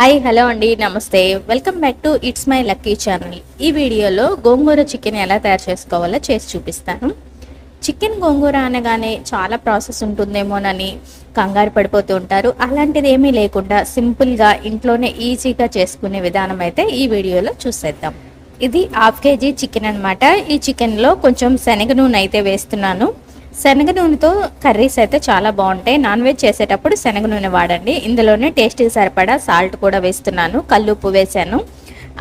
Hi hello అండి నమస్తే. Welcome back to it's my lucky channel ఈ వీడియోలో గోంగూర చికెన్ ఎలా తయారు చేసుకోవాలో చేసి చూపిస్తాను. చికెన్ గోంగూర అనగానే చాలా ప్రాసెస్ ఉంటుందేమోనని కంగారు పడిపోతూ ఉంటారు. అలాంటిది ఏమీ లేకుండా సింపుల్గా ఇంట్లోనే ఈజీగా చేసుకునే విధానం అయితే ఈ వీడియోలో చూసేద్దాం. ఇది హాఫ్ కేజీ చికెన్ అనమాట ఈ చికెన్లో కొంచెం శనగ నూనె అయితే వేస్తున్నాను. శనగ నూనెతో కర్రీస్ అయితే చాలా బాగుంటాయి. నాన్ వెజ్ చేసేటప్పుడు శనగ నూనె వాడండి. ఇందులోనే టేస్ట్కి సరిపడా సాల్ట్ కూడా వేస్తున్నాను. కల్లుప్పు వేసాను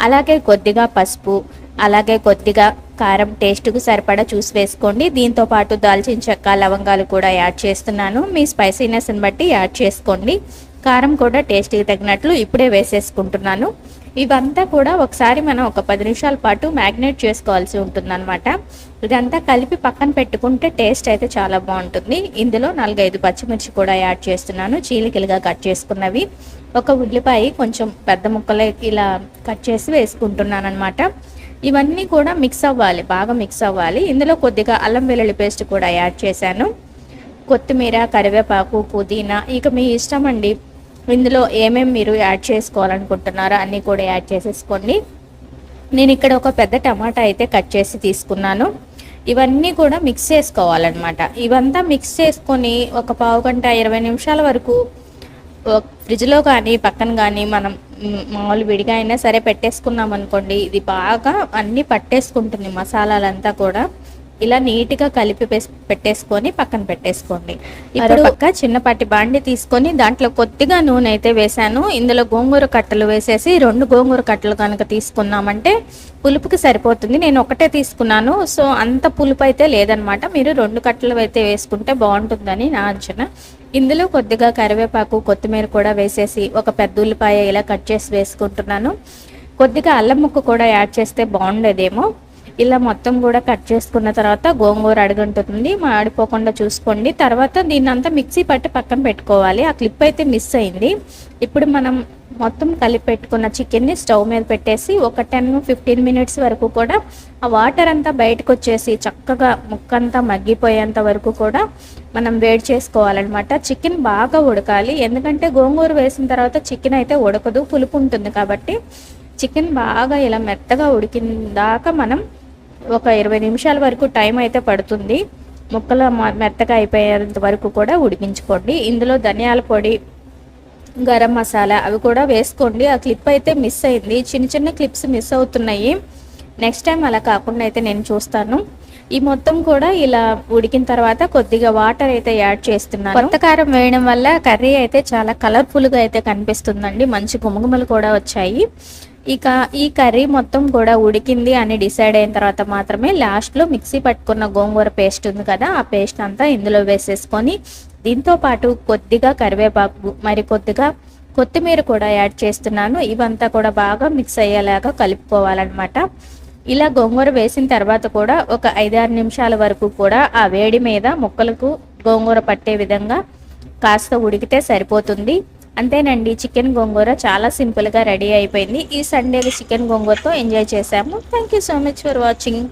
అలాగే కొద్దిగా పసుపు అలాగే కొద్దిగా కారం టేస్ట్కు సరిపడా చూసి వేసుకోండి. దీంతో పాటు దాల్చిన చెక్క లవంగాలు కూడా యాడ్ చేస్తున్నాను. మీ స్పైసీనెస్ని బట్టి యాడ్ చేసుకోండి. కారం కూడా టేస్ట్కి తగినట్లు ఇప్పుడే వేసేసుకుంటున్నాను. ఇవంతా కూడా ఒకసారి మనం ఒక పది నిమిషాల పాటు మ్యాగ్నేట్ చేసుకోవాల్సి ఉంటుందన్నమాట. ఇదంతా కలిపి పక్కన పెట్టుకుంటే టేస్ట్ అయితే చాలా బాగుంటుంది. ఇందులో నాలుగైదు పచ్చిమిర్చి కూడా యాడ్ చేస్తున్నాను. చీలికలుగా కట్ చేసుకున్నవి. ఒక ఉల్లిపాయ కొంచెం పెద్ద ముక్కలకి ఇలా కట్ చేసి వేసుకుంటున్నాను అనమాట ఇవన్నీ కూడా మిక్స్ అవ్వాలి బాగా మిక్స్ అవ్వాలి. ఇందులో కొద్దిగా అల్లం వెల్లుల్లి పేస్ట్ కూడా యాడ్ చేశాను. కొత్తిమీర కరివేపాకు పుదీనా ఇక మీ ఇష్టం అండి ఇందులో ఏమేమి మీరు యాడ్ చేసుకోవాలనుకుంటున్నారో అన్నీ కూడా యాడ్ చేసేసుకోండి. నేను ఇక్కడ ఒక పెద్ద టమాటా అయితే కట్ చేసి తీసుకున్నాను. ఇవన్నీ కూడా మిక్స్ చేసుకోవాలన్నమాట. ఇవంతా మిక్స్ చేసుకొని ఒక పావు గంట ఇరవై నిమిషాల వరకు ఫ్రిడ్జ్లో కానీ పక్కన కానీ మనం మామూలు విడిగా అయినా సరే పెట్టేసుకున్నాం అనుకోండి ఇది బాగా అన్నీ పట్టేసుకుంటుంది మసాలాలంతా కూడా. ఇలా నీట్గా కలిపి పెట్టేసుకొని పక్కన పెట్టేసుకోండి. ఇప్పుడు పక్క చిన్నపాటి బాండి తీసుకొని దాంట్లో కొద్దిగా నూనె అయితే వేసాను. ఇందులో గోంగూర కట్టలు వేసేసి రెండు గోంగూర కట్టలు కనుక తీసుకున్నామంటే పులుపుకి సరిపోతుంది. నేను ఒకటే తీసుకున్నాను. సో అంత పులుపు అయితే లేదనమాట. మీరు రెండు కట్టలు అయితే వేసుకుంటే బాగుంటుందని నా అంచనా. ఇందులో కొద్దిగా కరివేపాకు కొత్తిమీర కూడా వేసేసి ఒక పెద్ద ఉల్లిపాయ ఇలా కట్ చేసి వేసుకుంటున్నాను. కొద్దిగా అల్లం ముక్క కూడా యాడ్ చేస్తే బాగుండేదేమో. ఇలా మొత్తం కూడా కట్ చేసుకున్న తర్వాత గోంగూర అడుగుంటుంది మాడిపోకుండా చూసుకోండి. తర్వాత దీన్ని అంతా మిక్సీ పట్టి పక్కన పెట్టుకోవాలి. ఆ క్లిప్ అయితే మిస్ అయింది. ఇప్పుడు మనం మొత్తం కలిపి పెట్టుకున్న చికెన్ని స్టవ్ మీద పెట్టేసి ఒక టెన్ ఫిఫ్టీన్ మినిట్స్ వరకు కూడా ఆ వాటర్ అంతా బయటకు వచ్చేసి చక్కగా ముక్కంతా మగ్గిపోయేంత వరకు కూడా మనం వేడి చేసుకోవాలన్నమాట. చికెన్ బాగా ఉడకాలి. ఎందుకంటే గోంగూర వేసిన తర్వాత చికెన్ అయితే ఉడకదు పులుపు ఉంటుంది కాబట్టి చికెన్ బాగా ఇలా మెత్తగా ఉడికిన దాకా మనం ఒక ఇరవై నిమిషాల వరకు టైం అయితే పడుతుంది. ముక్కలు మెత్తగా అయిపోయేంత వరకు కూడా ఉడికించుకోండి. ఇందులో ధనియాల పొడి గరం మసాలా అవి కూడా వేసుకోండి. ఆ క్లిప్ అయితే మిస్ అయింది. చిన్న చిన్న క్లిప్స్ మిస్ అవుతున్నాయి. నెక్స్ట్ టైం అలా కాకుండా అయితే నేను చూస్తాను. ఈ మొత్తం కూడా ఇలా ఉడికిన తర్వాత కొద్దిగా వాటర్ అయితే యాడ్ చేస్తున్నాను. కొత్త కారం వేయడం వల్ల కర్రీ అయితే చాలా కలర్ఫుల్గా అయితే కనిపిస్తుందండి. మంచి గుమగుమలు కూడా వచ్చాయి. ఇక ఈ కర్రీ మొత్తం కూడా ఉడికింది అని డిసైడ్ అయిన తర్వాత మాత్రమే లాస్ట్లో మిక్సీ పట్టుకున్న గోంగూర పేస్ట్ ఉంది కదా ఆ పేస్ట్ అంతా ఇందులో వేసేసుకొని దీంతో పాటు కొద్దిగా కరివేపాకు మరి కొద్దిగా కొత్తిమీర కూడా యాడ్ చేస్తున్నాను. ఇవంతా కూడా బాగా మిక్స్ అయ్యేలాగా కలుపుకోవాలన్నమాట. ఇలా గోంగూర వేసిన తర్వాత కూడా ఒక ఐదారు నిమిషాల వరకు కూడా ఆ వేడి మీద ముక్కలకు గోంగూర పట్టే విధంగా కాస్త ఉడికితే సరిపోతుంది. అంతేనండి చికెన్ గోంగూర చాలా సింపుల్గా రెడీ అయిపోయింది. ఈ సండే చికెన్ గోంగూరతో ఎంజాయ్ చేశాము. Thank you so much for watching.